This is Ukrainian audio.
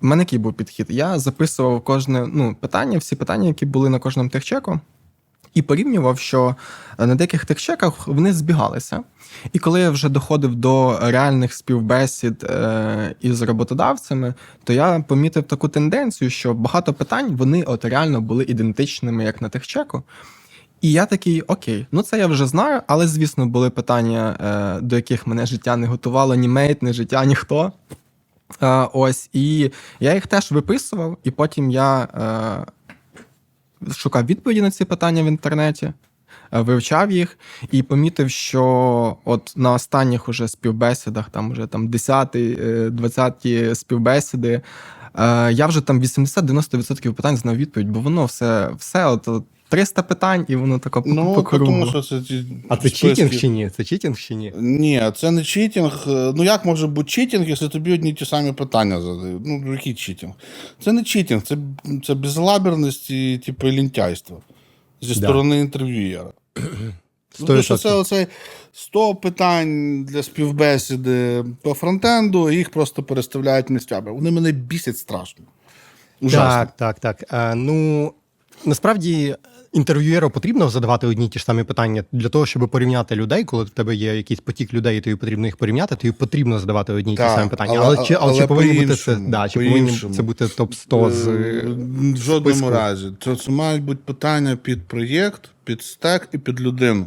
в мене який був підхід? Я записував кожне ну, питання, всі питання, які були на кожному техчеку, і порівнював, що на деяких техчеках вони збігалися. І коли я вже доходив до реальних співбесід е, із роботодавцями, то я помітив таку тенденцію, що багато питань вони от реально були ідентичними, як на техчеку. І я такий, окей, ну це я вже знаю, але звісно були питання, е, до яких мене життя не готувало, ні мейт, ні життя, ніхто. Е, ось, і я їх теж виписував, і потім я е, шукав відповіді на ці питання в інтернеті, е, вивчав їх і помітив, що от на останніх уже співбесідах, там уже там 10-ті, е, 20-ті співбесіди, е, я вже там 80-90% питань знав відповідь, бо воно все, все от, от 300 питань, і воно тако по, Ну, тому що це А це списки- читінг чи ні? Це читінг чи ні? Ні, це не читінг. Ну як може бути читінг, якщо тобі одні ті самі питання задають? Ну, який читінг? Це не читінг, це, це безлаберність і типу, лінтяйство зі Да. сторони інтерв'юєра. Ну, тому що це оце 100 питань для співбесіди по фронтенду, і їх просто переставляють місцями. Вони мене бісять страшно. Ужасно. Так, так, так. Е, ну насправді інтерв'юєру потрібно задавати одні й ті ж самі питання для того, щоб порівняти людей, коли в тебе є якийсь потік людей, і тобі потрібно їх порівняти, тобі потрібно задавати одні й ті Так, самі питання. але- Але, чи, але, але чи повинні бути це, по-іншому, да, чи повинні по-іншому. це бути топ 100 з Е, е, В жодному списку. разі. Це, це мають бути питання під проєкт, під стек і під людину.